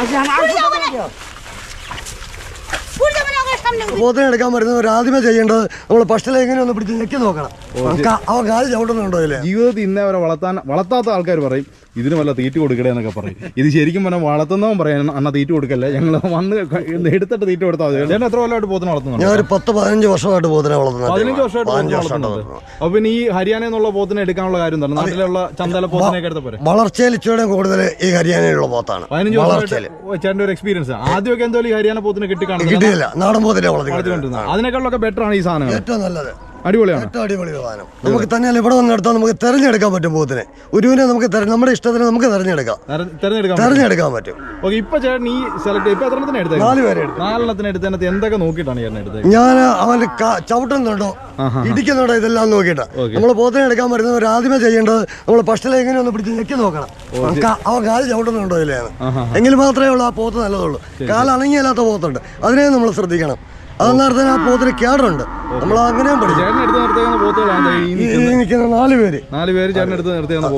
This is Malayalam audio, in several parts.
আজ আমার പോത്തിനെ എടുക്കാൻ വരുന്നവർ ആദ്യമേ ചെയ്യേണ്ടത് നമ്മൾ പഷ്ടല എങ്ങനെ ഒന്ന് പിടിച്ച് ഞെക്കി നോക്കണം. അവൻ കാൽ ചവിട്ടുന്നുണ്ടോ ഇല്ലേ? ജീവിതത്തിൽ ഇന്നേ വരെ വളർത്താൻ വളർത്താത്ത ആൾക്കാർ പറയും ഇതിന് വല്ല തീറ്റ കൊടുക്കണേ എന്നൊക്കെ പറയും. ഇത് ശരിക്കും പറഞ്ഞാൽ വളർത്തുന്നവൻ പറയാൻ അന്ന തീറ്റ കൊടുക്കല്ലേ? ഞങ്ങൾ വന്ന് എടുത്തിട്ട് തീറ്റ കൊടുത്താൽ മതി. ഞാൻ എത്ര കൊല്ലമായിട്ട് പോത്തിനെ വളർത്തുന്നു ഞാൻ ഒരു പത്ത് പതിനഞ്ച് വർഷമായിട്ട് പോത്തിനെ വളർത്തുന്നത് പതിനഞ്ച് വർഷമായിട്ട് പോത്തിന് അപ്പൊ പിന്നെ ഈ ഹരിയാന എന്നുള്ള പോത്തിനെ എടുക്കാനുള്ള കാര്യം തന്നെ നാട്ടിലുള്ള ചന്തല പോത്തിനൊക്കെ എടുത്ത പോലെ വളർച്ചയിൽ ഇച്ചിരി കൂടുതൽ ഈ ഹരിയാനയിലുള്ള പോത്താണ്. പതിനഞ്ച് വർഷം വർഷമായിട്ട് ചേട്ടന്റെ ഒരു എക്സ്പീരിയൻസ് ആദ്യമൊക്കെ എന്തോ ഈ ഹരിയാന പോത്തിനെ കിട്ടിക്കാണുന്നത് കിട്ടിയില്ല. നാടൻ വളർത്തി അതിനേക്കാളൊക്കെ ബെറ്റർ ആണ് ഈ സാധനം ഏറ്റവും നല്ലത്. അടിപൊളിയാണ്. ഏറ്റവും അടിപൊളി സാധനം നമുക്ക് തന്നെയല്ല ഇവിടെ വന്നെടുത്താൽ നമുക്ക് തെരഞ്ഞെടുക്കാൻ പറ്റും പോത്തിനെ ഒരുവിനെ നമുക്ക് നമ്മുടെ ഇഷ്ടത്തിന് നമുക്ക് തെരഞ്ഞെടുക്കാം. തെര- തെരഞ്ഞെടുക്കാൻ പറ്റും. ഓക്കെ ഇപ്പൊ ചേട്ടൻ ഈ സെലക്ട് ഇപ്പൊ എത്രത്തിന് എടുത്തത് നാല് പേരെ നാലെണ്ണത്തിന് എടുത്തതിനകത്ത് എന്തൊക്കെ നോക്കിയിട്ടാണ് ചേട്ടൻ എടുത്തത് ഞാൻ അവന്റെ ചവിട്ടുന്നുണ്ടോ? ഇടിക്കുന്നുണ്ടോ? ഇതെല്ലാം നോക്കിയിട്ട്. നമ്മൾ പോത്തിനെ എടുക്കാൻ വരുന്നവർ ആദ്യമേ ചെയ്യേണ്ടത് നമ്മൾ പഷ്ടല എങ്ങനെ ഒന്ന് പിടിച്ച് ഞെക്കി നോക്കണം. അവൻ കാൽ ചവിട്ടുന്നുണ്ടോ ഇല്ലയാണ് എങ്കിൽ മാത്രമേ ഉള്ളൂ ആ പോത്ത് നല്ലതുള്ളൂ. കാലണങ്ങിയല്ലാത്ത പോത്തുണ്ട്. അതിനെ നമ്മൾ ശ്രദ്ധിക്കണം. അതെന്നർത്ഥം ആ പോത്തിന് കേടുണ്ട് നമ്മൾ അങ്ങനെയും നിൽക്കുന്ന. നാല് പേര്. നാല് പേര് ചേട്ടൻ എടുത്ത്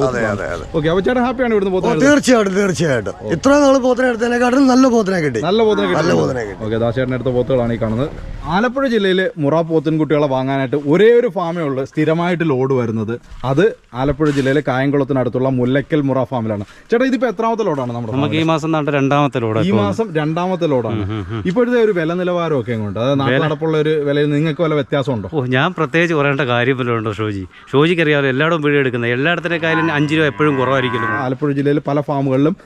അതെ ഓക്കെ അപ്പൊ ചേട്ടൻ ഹാപ്പിയാണ് ഇവിടുന്ന് ഓ, പോത്തുകൾ തീർച്ചയായിട്ടും തീർച്ചയായിട്ടും. ഇത്രയും നാൾ പോത്തിനെ എടുത്തതിനെക്കാട്ടും നല്ല പോത്തിനെ കിട്ടി. നല്ല പോത്തിനെ നല്ല പോത്തിനെ കിട്ടി. ഓക്കെ ദാസേട്ടൻ എടുത്ത പോത്തുകളാണ് ഈ കാണുന്നത്. ആലപ്പുഴ ജില്ലയിലെ മുറ പോത്തിൻ കുട്ടികളെ വാങ്ങാനായിട്ട് ഒരേ ഒരു ഫാമേ ഉള്ളൂ. സ്ഥിരമായിട്ട് ലോഡ് വരുന്നത്. അത് ആലപ്പുഴ ജില്ലയിലെ കായംകുളത്തിനടുത്തുള്ള മുല്ലക്കൽ മുറ ഫാമിലാണ്. ചേട്ടാ ഇതിപ്പോ എത്രാമത്തെ ലോഡാണ് നമ്മുടെ നമുക്ക് ഈ മാസം രണ്ടാമത്തെ ലോഡ് ഈ മാസം രണ്ടാമത്തെ ലോഡാണ്. ഇപ്പോഴത്തെ ഒരു വില നിലവാരം ഒക്കെ എങ്ങോട്ട്? നാട്ടിൽ ഒരു വിലയിൽ നിങ്ങൾക്ക് വല്ല വ്യത്യാസമുണ്ടോ? ഓ ഞാൻ പ്രത്യേകിച്ച് പറയേണ്ട കാര്യം വല്ലതും ഉണ്ടോ ഷോജി? ഷോജിക്ക് അറിയാമല്ലോ എല്ലായിടവും വീഡിയോ എടുക്കുന്നത്. എല്ലായിടത്തിനേക്കാളും അഞ്ച് രൂപ എപ്പോഴും കുറവായിരിക്കും ആലപ്പുഴ ജില്ലയിൽ പല ഫാമുകളിലും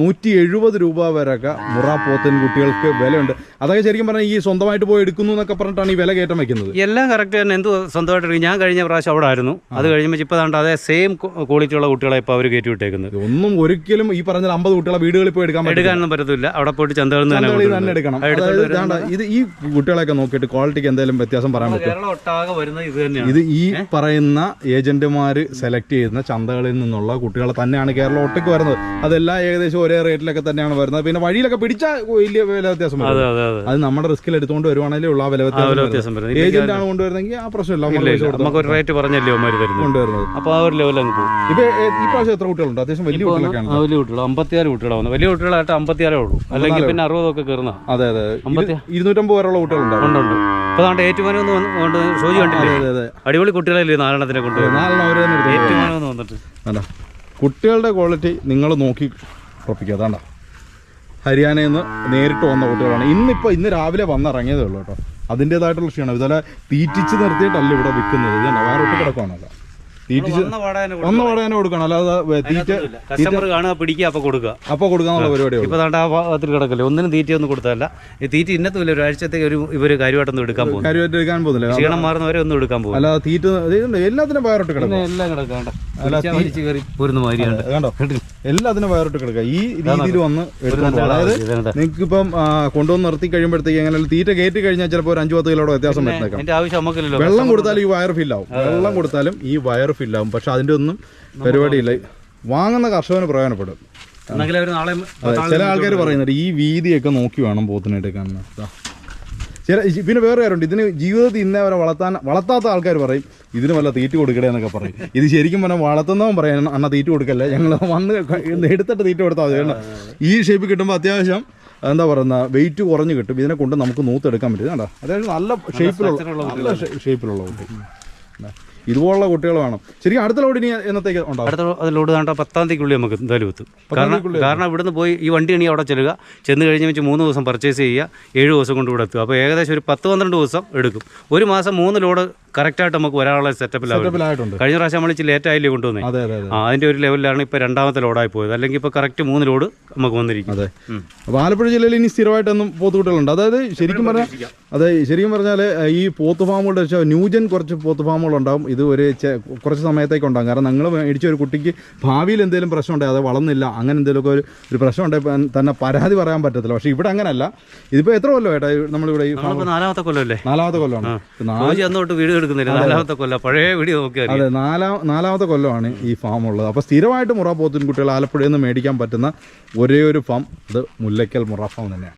നൂറ്റി എഴുപത് രൂപ വരെയൊക്കെ മുറ പോത്തൻ കുട്ടികൾക്ക് വിലയുണ്ട്. അതൊക്കെ ശരിക്കും പറഞ്ഞാൽ ഈ സ്വന്തമായിട്ട് പോയി എടുക്കുന്നു എന്നൊക്കെ പറഞ്ഞിട്ടാണ് ഈ വില കയറ്റം വെക്കുന്നത്. എല്ലാം കറക്റ്റ് തന്നെ. എന്ത് സ്വന്തമായിട്ട് എടുക്കും? ഞാൻ കഴിഞ്ഞ പ്രാവശ്യം അവിടെ ആയിരുന്നു. അത് കഴിയുമ്പോൾ ഇപ്പോൾ അതുകൊണ്ട് അതേ സെയിം ക്വാളിറ്റിയുള്ള കുട്ടികളെ ഇപ്പോൾ അവർ കയറ്റി വിട്ടേക്കുന്നത്. ഒന്നും ഒരിക്കലും ഈ പറഞ്ഞ അമ്പത് കുട്ടികളെ വീടുകളിൽ പോയി എടുക്കാൻ എടുക്കാനൊന്നും പറ്റത്തില്ല. അവിടെ പോയിട്ട് ചന്തകളിൽ നിന്ന് തന്നെ. എടുക്കണം. ഇത് ഈ കുട്ടികളെയൊക്കെ നോക്കിയിട്ട് ക്വാളിറ്റിക്ക് എന്തെങ്കിലും വ്യത്യാസം പറയാൻ പറ്റും ഇത് ഈ പറയുന്ന ഏജന്റുമാർ സെലക്ട് ചെയ്യുന്ന ചന്തകളിൽ നിന്നുള്ള കുട്ടികളെ തന്നെയാണ് കേരളം ഒട്ടേക്ക് വരുന്നത്. അതെല്ലാം ഏകദേശം ഒരേ റേറ്റിലൊക്കെ തന്നെയാണ് വരുന്നത്. പിന്നെ വഴിയിലൊക്കെ പിടിച്ചാൽ വലിയ വില വ്യത്യാസം അതെ നമ്മുടെ റിസ്കിൽ എടുത്തുകൊണ്ട് വരുവാണെങ്കിലേ ഉള്ള വില വ്യത്യാസം ഏജന്റ് ആണ് കൊണ്ടുവരുന്നെങ്കിൽ ആ പ്രശ്നമില്ല. നമുക്ക് ഒരു റേറ്റ് പറഞ്ഞല്ലേ കൊണ്ടുവരുന്നത്. അപ്പോൾ ആ ഒരു ലെവലിൽ അങ്ങ് പോകും. ഇപ്പൊ ഏ, ഈ പ്രാവശ്യം എത്ര കുട്ടികളുണ്ട്? അത്യാവശ്യം വലിയ കുട്ടികളൊക്കെയാണ്. വലിയ കുട്ടികൾ അമ്പത്തിയാറ് കുട്ടികളാണ് വലിയ കുട്ടികളായിട്ട് അമ്പത്തിയാറേ ഉള്ളൂ. അല്ലെങ്കിൽ പിന്നെ അറുപതൊക്കെ കയറുന്ന അതെ അതെ. ഇരുന്നൂറ്റമ്പത് പേരുള്ള കുട്ടികളുണ്ട്. കൊണ്ട് കണ്ടില്ലേ? അടിപൊളി കുട്ടികളല്ലേ നാലെണ്ണത്തിനെ നാലെണ്ണം വന്നിട്ട്. കുട്ടികളുടെ ക്വാളിറ്റി നിങ്ങൾ നോക്കി ഉറപ്പിക്കുക. അതാണ്ട ഹരിയാനയിൽ നിന്ന് നേരിട്ട് വന്ന കുട്ടികളാണ്. ഇന്നിപ്പോൾ ഇന്ന് രാവിലെ വന്നിറങ്ങിയതേ ഉള്ളൂ കേട്ടോ. അതിന്റേതായിട്ടുള്ള ക്ഷീണം ഇതുപോലെ തീറ്റിച്ച് നിർത്തിയിട്ടല്ല ഇവിടെ വിൽക്കുന്നത് ഇത് തന്നെ വേറെ ഒട്ട് കിടക്കുകയാണല്ലോ തീറ്റിച്ച് വന്ന പാടാനെ കൊടുക്കണം. അല്ലാതെ തീറ്റ കസ്റ്റമർ കാണുക പിടിക്കുക അപ്പോൾ കൊടുക്കുക. അപ്പോൾ കൊടുക്കാന്നുള്ള പരിപാടി ഇപ്പോൾ താണ്ട് ആ ഭാഗത്തിൽ കിടക്കല്ലേ. ഒന്നിനും തീറ്റയൊന്നും കൊടുത്തതല്ല. ഈ തീറ്റ ഇന്നത്തുമില്ല ഒരാഴ്ചത്തേക്ക് ഒരു ഇവർ കാര്യമായിട്ടൊന്നും എടുക്കാൻ പോകും കാര്യമായിട്ട് എടുക്കാൻ പോകുന്നില്ല. ക്ഷീണം മാറുന്നവരെ ഒന്നും എടുക്കാൻ പോകും അല്ലാതെ തീറ്റ എല്ലാത്തിനും വേറിട്ട് കിടക്കും. എല്ലാം കിടക്കാണ്ട വലിച്ചു കയറി പോരുന്ന മാതിരിയാണ്. കണ്ടോ? എല്ലാത്തിനും വേറിട്ട് കിടക്കുക. ഈ രീതിയിൽ വന്ന് എടുത്തോണ്ട്. അതായത് നിങ്ങൾക്ക് ഇപ്പം കൊണ്ടുവന്ന് നിർത്തി കഴിയുമ്പോഴത്തേക്ക് എങ്ങനെ തീറ്റ കയറ്റി കഴിഞ്ഞാൽ ചിലപ്പോൾ ഒരു അഞ്ചു പത്ത് കിലോയുടെ വ്യത്യാസം വരുന്നേക്കാം വെള്ളം കൊടുത്താലും ഈ വയർ ഫില്ലാവും വെള്ളം കൊടുത്താലും ഈ വയർ ഫില്ലാവും പക്ഷെ അതിന്റെ ഒന്നും പരിപാടിയില്ല. വാങ്ങുന്ന കർഷകന് പ്രയോജനപ്പെടും. ചില ആൾക്കാർ പറയുന്നുണ്ട് ഈ വീതിയൊക്കെ നോക്കി വേണം പോത്തിനായിട്ട് കാണുന്നത്. ചില പിന്നെ വേറെ കാര്യമുണ്ട് ഇതിന് ജീവിതത്തിൽ ഇന്നേ വരെ വളർത്താൻ വളർത്താത്ത ആൾക്കാർ പറയും ഇതിന് വല്ല തീറ്റ കൊടുക്കണേ എന്നൊക്കെ പറയും. ഇത് ശരിക്കും പറഞ്ഞാൽ വളർത്തുന്നവൻ പറയാൻ അന്ന തീറ്റ കൊടുക്കല്ലേ? ഞങ്ങൾ വന്ന് എടുത്തിട്ട് തീറ്റ കൊടുത്താൽ മതി കാരണം ഈ ഷേപ്പ് കിട്ടുമ്പോൾ അത്യാവശ്യം എന്താ പറയുന്ന വെയിറ്റ് കുറഞ്ഞ് കിട്ടും. ഇതിനെ കൊണ്ട് നമുക്ക് നൂത്തെടുക്കാൻ പറ്റും കേട്ടോ. അതായത് നല്ല ഷേപ്പിലുള്ള നല്ല ഷേപ്പിലുള്ള കുട്ടി. ഇതുപോലുള്ള കുട്ടികൾ വേണം. ശരിക്കും അടുത്ത ലോഡ് ഇനി എന്നത്തേക്ക് ഉണ്ടാവും? അടുത്ത ലോഡ് വേണ്ട പത്താം തീയതിക്കുള്ളിൽ നമുക്ക് എന്തായാലും എത്തും. കാരണം കാരണം ഇവിടുന്ന് പോയി ഈ വണ്ടി ഇനി അവിടെ ചെല്ലുക. ചെന്ന് കഴിഞ്ഞ് വെച്ച് മൂന്ന് ദിവസം പർച്ചേസ് ചെയ്യുക. ഏഴ് ദിവസം കൊണ്ട് ഇവിടെ എത്തുക. അപ്പോൾ ഏകദേശം ഒരു പത്ത് പന്ത്രണ്ട് ദിവസം എടുക്കും. ഒരു മാസം മൂന്ന് ലോഡ് കറക്റ്റായിട്ട് നമുക്ക് വരാനുള്ള സെറ്റപ്പിലായിട്ടുണ്ട് കഴിഞ്ഞ പ്രാവശ്യം നമ്മൾ ഇച്ചിരി ലേറ്റ് ആയില്ലേ കൊണ്ടുവന്നേ? അതെ അതെ അതെ. ആ അതിന്റെ ഒരു ലെവലിലാണ് ഇപ്പൊ രണ്ടാമത്തെ ലോഡായി പോയത്. അല്ലെങ്കിൽ ഇപ്പൊ കറക്റ്റ് മൂന്ന് ലോഡ് നമുക്ക് വന്നിരിക്കും അതെ. അപ്പോൾ ആലപ്പുഴ ജില്ലയിൽ ഇനി സ്ഥിരമായിട്ടൊന്നും പോത്തുകുട്ടികളുണ്ട്. അതായത് ശരിക്കും പറഞ്ഞാൽ അതെ ശരിക്കും പറഞ്ഞാൽ ഈ പോത്ത് ഫാമുകളുടെ വെച്ചാൽ ന്യൂജൻ കുറച്ച് പോത്ത് ഫാമുകളുണ്ടാവും. ഇത് ഒരു കുറച്ച് സമയത്തേക്ക് ഉണ്ടാകും കാരണം നിങ്ങൾ മേടിച്ച ഒരു കുട്ടിക്ക് ഭാവിയിൽ എന്തെങ്കിലും പ്രശ്നം ഉണ്ടായി അത് വളർന്നില്ല അങ്ങനെ എന്തെങ്കിലുമൊക്കെ ഒരു ഒരു പ്രശ്നം ഉണ്ടായി തന്നെ പരാതി പറയാൻ പറ്റത്തില്ല. പക്ഷേ ഇവിടെ അങ്ങനെയല്ല. ഇതിപ്പോൾ എത്ര കൊല്ലം ഏട്ടാ നമ്മളിവിടെ നാലാമത്തെ കൊല്ലമല്ലേ നാലാമത്തെ കൊല്ലമാണ്. ഇപ്പൊ എടുക്കുന്നില്ല. നാലാമത്തെ കൊല്ലം പഴയ വീഡിയോ നോക്കിയാൽ അതെ നാലാം നാലാമത്തെ കൊല്ലമാണ് ഈ ഫാം ഉള്ളത്. അപ്പോൾ സ്ഥിരമായിട്ട് മുറ പോത്തിൻകുട്ടികൾ ആലപ്പുഴയിൽ നിന്ന് മേടിക്കാൻ പറ്റുന്ന ഒരേ ഒരു ഫാം ഇത് മുല്ലയ്ക്കൽ മുറ ഫാം തന്നെയാണ്.